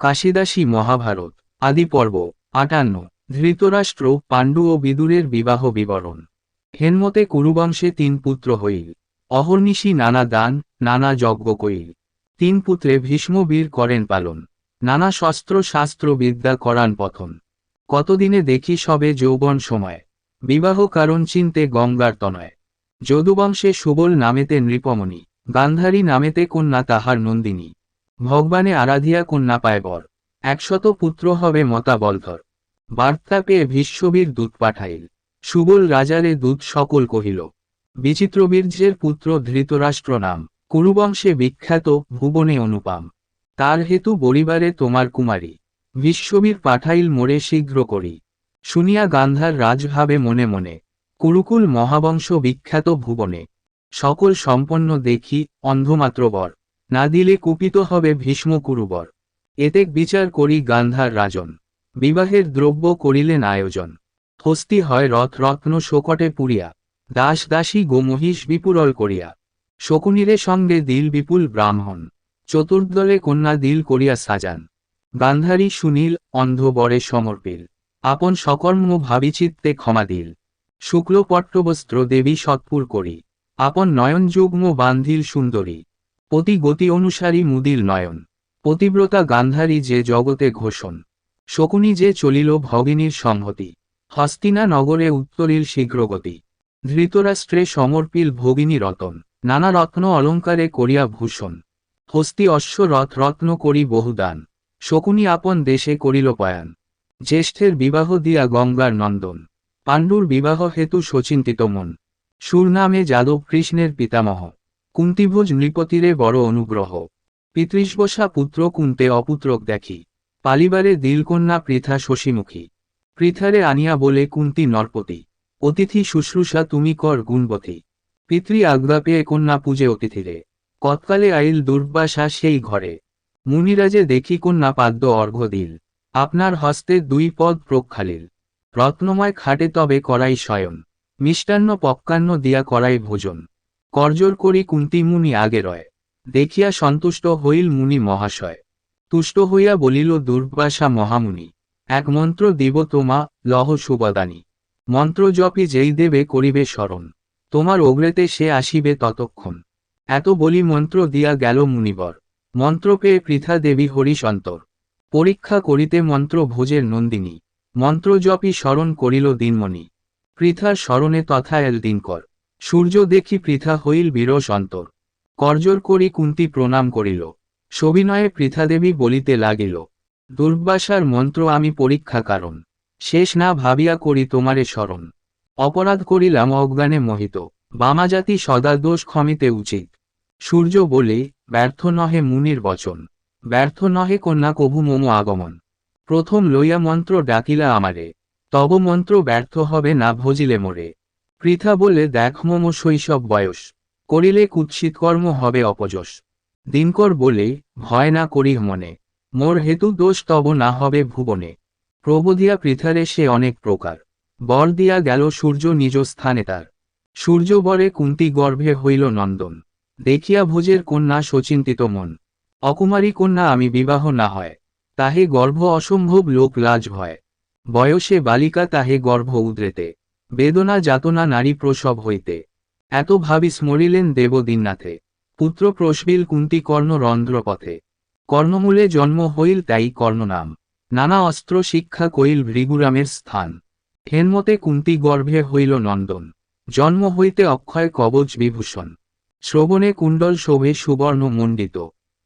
কাশিদাসী মহাভারত, আদি পর্ব, আটান্ন, ধৃতরাষ্ট্র, পাণ্ডু ও বিদুরের বিবাহ বিবরণ। হেনমতে কুরুবংশে তিন পুত্র হইল। অহর্নিশি নানা দান, নানা যজ্ঞ কইল। তিন পুত্রে ভীষ্মবীর করেন পালন। নানা শস্ত্র শাস্ত্র বিদ্যা করান পথন। কতদিনে দেখি সবে যৌবন সময়। বিবাহ কারণ চিনতে গঙ্গার তনয়। যদুবংশে সুবল নামেতে নৃপমণি, গান্ধারী নামেতে কন্যা তাহার নন্দিনী। ভগবানে আরাধিয়া কন্যা পায় বর। একশত পুত্র হবে মতা বলধর। বার্তা পেয়ে ভীষ্মবীর দূত পাঠাইল। সুবল রাজারে দূত সকল কহিল বিচিত্রবীর্যের পুত্র ধৃতরাষ্ট্র নাম। কুরুবংশে বিখ্যাত ভুবনে অনুপাম। তার হেতু বরিবারে তোমার কুমারী। বিশ্ববীর পাঠাইল মোরে শীঘ্র করি শুনিয়া গান্ধার রাজভাবে মনে মনে, কুরুকুল মহাবংশ বিখ্যাত ভুবনে। সকল সম্পন্ন দেখি অন্ধমাত্র বর। না দিলে কুপিত হবে ভীষ্ম কুরুবর। এতেক বিচার করি গান্ধার রাজন। বিবাহের দ্রব্য করিলেন আয়োজন। হস্তি হয় রথ রত্ন শোকটে পুরিয়া। দাস দাসী গোমহিষ বিপুরল করিয়া। শকুনিরে সঙ্গে দিল বিপুল ব্রাহ্মণ। চতুর্দলে কন্যা দিল করিয়া সাজান। গান্ধারী সুনীল অন্ধ বরে সমর্পিল। আপন সকর্ম ভাবিচিত্তে ক্ষমা দিল। শুক্ল পট্টবস্ত্র দেবী সৎপুর করি। আপন নয়ন যুগ্ম বান্ধিল সুন্দরী। পতি গতি অনুসারী মুদিল নয়ন। পতিব্রতা গান্ধারী যে জগতে ঘোষণ। শকুনি যে চলিল ভগিনীর সংহতি। হস্তিনা নগরে উত্তরিল শীঘ্রগতি। ধৃতরাষ্ট্রে সমর্পিল ভগিনী রতন। নানা রত্ন অলঙ্কারে করিয়া ভূষণ। হস্তি অশ্ব রথ রত্ন করি বহুদান শকুনি আপন দেশে করিল পয়ান। জ্যেষ্ঠের বিবাহ দিয়া গঙ্গার নন্দন। পাণ্ডুর বিবাহ হেতু সচিন্তিত মন। সুর নামে যাদব কৃষ্ণের পিতামহ। কুন্তিভোজ নৃপতিরে বড় অনুগ্রহ। পিতৃষ্বসা পুত্র কুন্তে অপুত্রক দেখি। পালিবারে দিলকন্যা পৃথা শশীমুখী। পৃথারে আনিয়া বলে, কুন্তি নরপতি, অতিথি শুশ্রূষা তুমি কর গুণবতী। পিতৃ আজ্ঞা পেয়ে কন্যা পূজে অতিথিরে। কতকালে আইল দুর্বাসা সেই ঘরে। মুনিরাজে দেখি কন্যা পাদ্য অর্ঘ্য দিল। আপনার হস্তে দুই পদ প্রক্ষালিল রত্নময় খাটে তবে করাই শয়ন। মিষ্টান্ন পক্কান্ন দিয়া করাই ভোজন। করজোর করি কুন্তি মুনি আগে রয়। দেখিয়া সন্তুষ্ট হইল মুনি মহাশয়। তুষ্ট হইয়া বলিল, দুর্বাসা মহামুনি, এক মন্ত্র দিব তোমা লহ সুবদানী। মন্ত্র জপি যেই দেবে করিবে স্মরণ। তোমার অগ্রেতে সে আসিবে ততক্ষণ এত বলি মন্ত্র দিয়া গেল মুনিবর। মন্ত্র পেয়ে পৃথা দেবী হরিশ অন্তর পরীক্ষা করিতে মন্ত্র ভোজের নন্দিনী। মন্ত্র জপি স্মরণ করিল দিনমণি। পৃথার স্মরণে তথা এল দিনকর সূর্য দেখি পৃথা হইল বিরস অন্তর। করজোর করি কুন্তি প্রণাম করিল। সবিনয়ে পৃথাদেবী বলিতে লাগিল, দুর্বাসার মন্ত্র আমি পরীক্ষা কারণ। শেষ না ভাবিয়া করি তোমারে স্মরণ। অপরাধ করিলাম অজ্ঞানে মোহিত। বামাজাতি সদা দোষ ক্ষমিতে উচিত সূর্য বলে, ব্যর্থ নহে মুনির বচন। ব্যর্থ নহে কন্যা কভু মম আগমন। প্রথম লইয়া মন্ত্র ডাকিলা আমারে। তব মন্ত্র ব্যর্থ হবে না ভজিলে মোরে। পৃথা বলে দেখ মম শৈশব বয়স, করিলে কুৎসিত কর্ম হবে অপযশ। দিনকর বলে, ভয় না করি মনে, মোর হেতু দোষ তব না হবে ভুবনে। প্রবোধিয়া পৃথারে সে অনেক প্রকার, বর দিয়া গেল সূর্য নিজ স্থানে তার। সূর্য বরে কুন্তি গর্ভে হইল নন্দন, দেখিয়া ভোজের কন্যা সচিন্তিত মন। অকুমারী কন্যা আমি বিবাহ না হয়, তাহে গর্ভ অসম্ভব লোক লাজ ভয়। বয়সে বালিকা তাহে গর্ভ উদ্রেতে। বেদনা যাতনা নারী প্রসব হইতে। এত ভাবি স্মরিলেন দেবদিননাথে। পুত্র প্রসবিল কুন্তি কর্ণ রন্ধ্রপথে। কর্ণমূলে জন্ম হইল তাই কর্ণনাম। নানা অস্ত্র শিক্ষা কইল ভৃগুরামের স্থান। হেনমতে কুন্তি গর্ভে হইল নন্দন। জন্ম হইতে অক্ষয় কবচ বিভূষণ। শ্রবণে কুণ্ডল শোভে সুবর্ণ মণ্ডিত।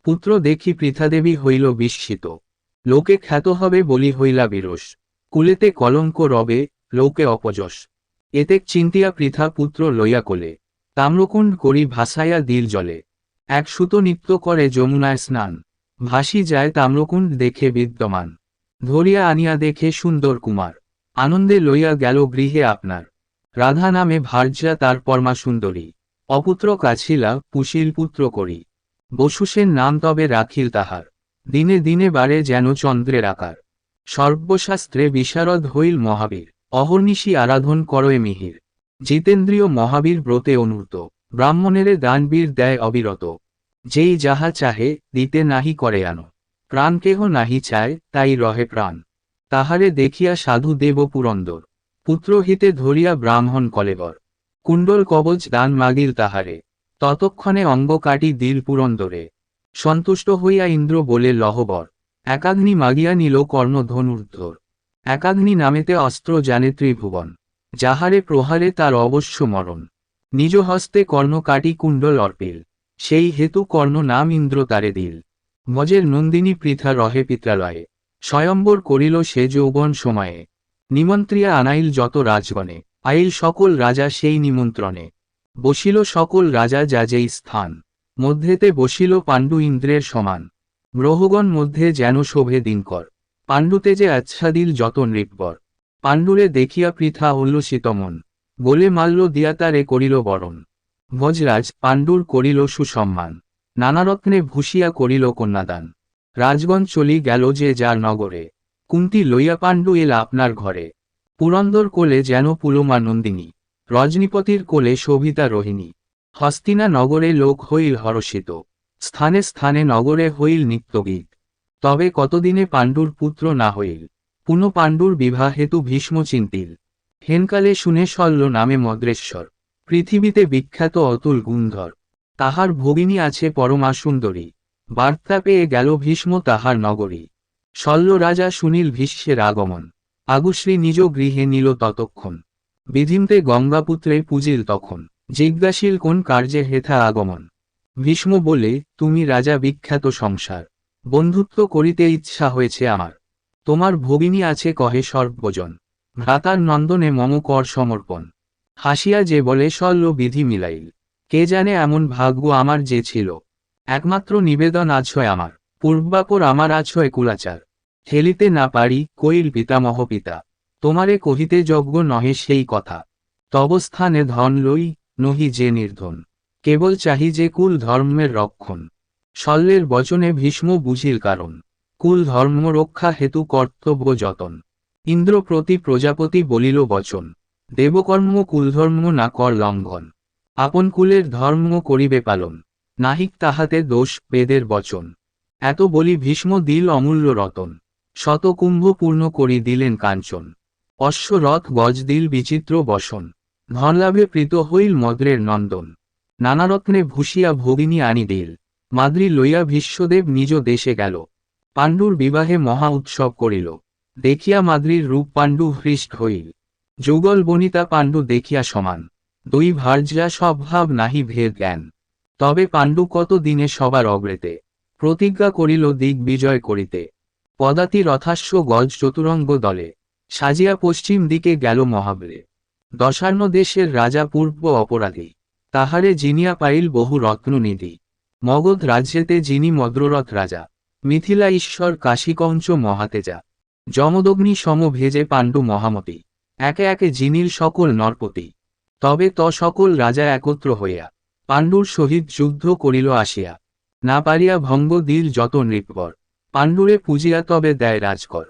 পুত্র দেখি পৃথাদেবী হইল বিস্মিত। লোকে খ্যাত হবে বলি হইলা বিরস। কুলেতে কলঙ্ক রবে, লোকে অপযশ। এতেক চিন্তিয়া পৃথা পুত্র লইয়া কোলে। তাম্রকুণ্ড করি ভাসাইয়া দিল জলে। এক সুত নিত্য করে যমুনায় স্নান। ভাসি যায় তাম্রকুণ্ড দেখে বিদ্যমান। ধরিয়া আনিয়া দেখে সুন্দর কুমার। আনন্দে লইয়া গেল গৃহে আপনার। রাধা নামে ভার্যা তার পরমা সুন্দরী। অপুত্র কাছিলা পুশিল পুত্র করি। বসুসের নাম তবে রাখিল তাহার। দিনে দিনে বাড়ে যেন চন্দ্রের আকার। সর্বশাস্ত্রে বিশারদ হইল মহাবীর। অহর্নিশি আরাধন করয়ে মিহির। জিতেন্দ্রীয় মহাবীর ব্রতে অনুত ব্রাহ্মণেরে দানবীর দেয় অবিরত। যেই যাহা চাহে, দিতে নাহি করে আনো। প্রাণ কেহ নাহি চায়, তাই রহে প্রাণ। তাহারে দেখিয়া সাধু দেব পুরন্দর। পুত্রহিতে ধরিয়া ব্রাহ্মণ কলেবর। কুণ্ডল কবচ দান মাগিল তাহারে। ততক্ষণে অঙ্গ কাটি দিল পুরন্দরে। সন্তুষ্ট হইয়া ইন্দ্র বলে, লহবর। একাগ্নি মাগিয়া নিল কর্ণ ধনুর্ধর। একাগ্নি নামেতে অস্ত্র জানে ত্রিভুবন, যাহারে প্রহারে তার অবশ্য মরণ। নিজ হস্তে কর্ণ কাটি কুণ্ডল অর্পিল, সেই হেতু কর্ণ নাম ইন্দ্র তারে দিল। মজের নন্দিনী পৃথা রহে পিত্রালয়ে, স্বয়ম্বর করিল সে যৌবন সময়ে। নিমন্ত্রিয়া আনাইল যত রাজগণে, আইল সকল রাজা সেই নিমন্ত্রণে। বসিল সকল রাজা যা যেই স্থান, মধ্যেতে বসিল পাণ্ডু ইন্দ্রের সমান। গ্রহগণ মধ্যে যেন শোভে দিনকর। পাণ্ডুতে যে আচ্ছাদিল যত নৃপবর পাণ্ডুরে দেখিয়া পৃথা উল্লসিত মন বলে মাল্য দিয়া তারে করিল বরণ। ভজরাজ পাণ্ডুর করিল সুসম্মান। নানারত্নে ভূষিয়া করিল কন্যাদান। রাজগণ চলি গেল যে যার নগরে। কুন্তি লইয়া পাণ্ডু এল আপনার ঘরে। পুরন্দর কোলে যেন পুলমা নন্দিনী। রজনীপতির কোলে শোভিতা রোহিণী। হস্তিনা নগরে লোক হইল হরষিত। স্থানে স্থানে নগরে হইল নিত্যগীত। তবে কতদিনে পাণ্ডুর পুত্র না হইল? পুনঃ পাণ্ডুর বিবাহ হেতু ভীষ্ম চিন্তিল হেনকালে শুনে শল্য নামে মদ্রেশ্বর। পৃথিবীতে বিখ্যাত অতুল গুন্ধর তাহার ভগিনী আছে পরমা সুন্দরী বার্তা পেয়ে গেল ভীষ্ম তাহার নগরী। শল্য রাজা সুনীল ভীষ্মের আগমন। আগুশ্রী নিজ গৃহে নিল ততক্ষণ। বিধিমতে গঙ্গাপুত্রে পুজিল তখন। জিজ্ঞাসীল কোন কার্যে হেথা আগমন। ভীষ্ম বলে, তুমি রাজা বিখ্যাত সংসার। বন্ধুত্ব করিতে ইচ্ছা হয়েছে আমার। তোমার ভগিনী আছে কহে সর্বজন। ভ্রাতার নন্দনে মম কর সমর্পণ। হাসিয়া যে বলে শল্য বিধি মিলাইল। কে জানে এমন ভাগ্য আমার যে ছিল। একমাত্র নিবেদন আছয় আমার। পূর্বাপর আমার আছয় কুলাচার। ঠেলিতে না পারি, কইল পিতামহ পিতা। তোমারে কহিতে যজ্ঞ নহে সেই কথা। তবস্থানে ধন লই, নহি যে নির্ধন। কেবল চাহি যে কুল ধর্মের রক্ষণ। শল্যের বচনে ভীষ্ম বুঝিল কারণ। কুল ধর্ম রক্ষা হেতু কর্তব্য যতন। ইন্দ্র প্রতি প্রজাপতি বলিল বচন। দেবকর্ম কুলধর্ম না কর লঙ্ঘন। আপন কুলের ধর্ম করিবে পালন। নাহিক তাহাতে দোষ বেদের বচন। এত বলি ভীষ্ম দিল অমূল্য রতন। শত কুম্ভ পূর্ণ করি দিলেন কাঞ্চন। অশ্বরথ গজ দিল বিচিত্র বসন। ধনলাভে প্রীত হইল মদ্রের নন্দন। নানারত্নে ভূষিয়া ভগিনী আনি দিল। মাদ্রি লইয়া ভীষ্মদেব নিজ দেশে গেল। পাণ্ডুর বিবাহে মহা উৎসব করিল। দেখিয়া মাদ্রির রূপ পাণ্ডু হৃষ্ট হইল। যুগল বনিতা পাণ্ডু দেখিয়া সমান। দুই ভার্যা স্বভাব নাহি ভেদ জ্ঞান। তবে পাণ্ডু কত দিনে সবার অগ্রেতে। প্রতিজ্ঞা করিল দিক বিজয় করিতে। পদাতি রথাস্য গজ চতুরঙ্গ দলে। সাজিয়া পশ্চিম দিকে গেল মহাবরে দশার্ণ দেশের রাজা পূর্ব অপরাধী। তাহারে জিনিয়া পাইল বহু রত্ননিধি। মগধ রাজ্যেতে যিনি মদ্ররথ রাজা, মিথিলা ঈশ্বর কাশীকঞ্চ মহাতেজা, যমদগ্নি সম ভেজে পাণ্ডু মহামতি, একে একে জিনিল সকল নরপতি। তবে ত সকল রাজা একত্র হইয়া, পাণ্ডুর সহিত যুদ্ধ করিল আসিয়া, না পারিয়া ভঙ্গ দিল যত নৃপবর। পাণ্ডুরে পূজিয়া তবে দেয় রাজকর।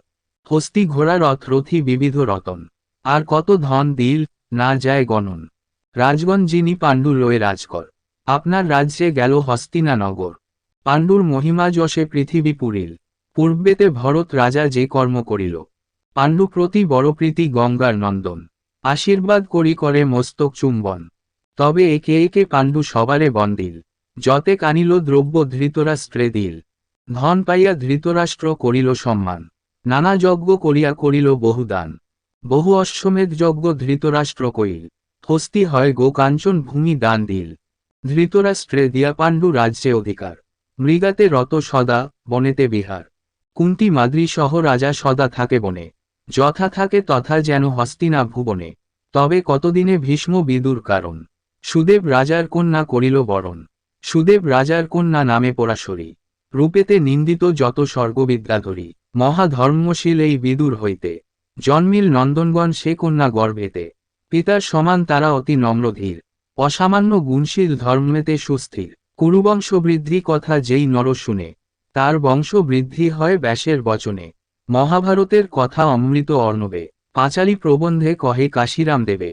হস্তি ঘোড়া রথ রথি বিবিধ রতন। আর কত ধন দিল, না যায় গণন। রাজগণ যিনি পাণ্ডু লয়ে রাজকর। আপনার রাজ্যে গেল হস্তিনানগর। পাণ্ডুর মহিমা যশে পৃথিবী পুরিল। পূর্বেতে ভরত রাজা যে কর্ম করিল। পাণ্ডু প্রতি বড় প্রীতি গঙ্গার নন্দন। আশীর্বাদ করি করে মস্তক চুম্বন। তবে একে একে পাণ্ডু সবারে বন্দিল। যতে কানিল দ্রব্য ধৃতরাষ্ট্রে দিল। ধন পাইয়া ধৃতরাষ্ট্র করিল সম্মান। নানা যজ্ঞ করিয়া করিল বহুদান। বহু অশ্বমেধ যজ্ঞ ধৃতরাষ্ট্র কইল। হস্তি হয় গো কাঞ্চন ভূমি দান দিল। ধৃতরাষ্ট্রে দিয়া পাণ্ডু রাজ্যে অধিকার। মৃগাতে রত সদা, বনেতে বিহার। কুন্তি মাদ্রি সহ রাজা সদা থাকে বনে। যথা থাকে তথা যেন হস্তিনা ভুবনে। তবে কতদিনে ভীষ্ম বিদুর কারণ। সুদেব রাজার কন্যা করিল বরণ। সুদেব রাজার কন্যা নামে পরাশরী। রূপেতে নিন্দিত যত স্বর্গবিদ্যাধরী মহাধর্মশীল এই বিদুর হইতে। জন্মিল নন্দনগণ সে কন্যা গর্ভেতে। পিতার সমান তারা অতি নম্রধীর। অসামান্য গুণশীল ধর্মেতে সুস্থির কুরুবংশ বৃদ্ধি কথা যেই নর শুনে, তার বংশ বৃদ্ধি হয় ব্যাসের বচনে। মহাভারতের কথা অমৃত অর্ণবে, পাঁচালী প্রবন্ধে কহে কাশিরাম দেবে।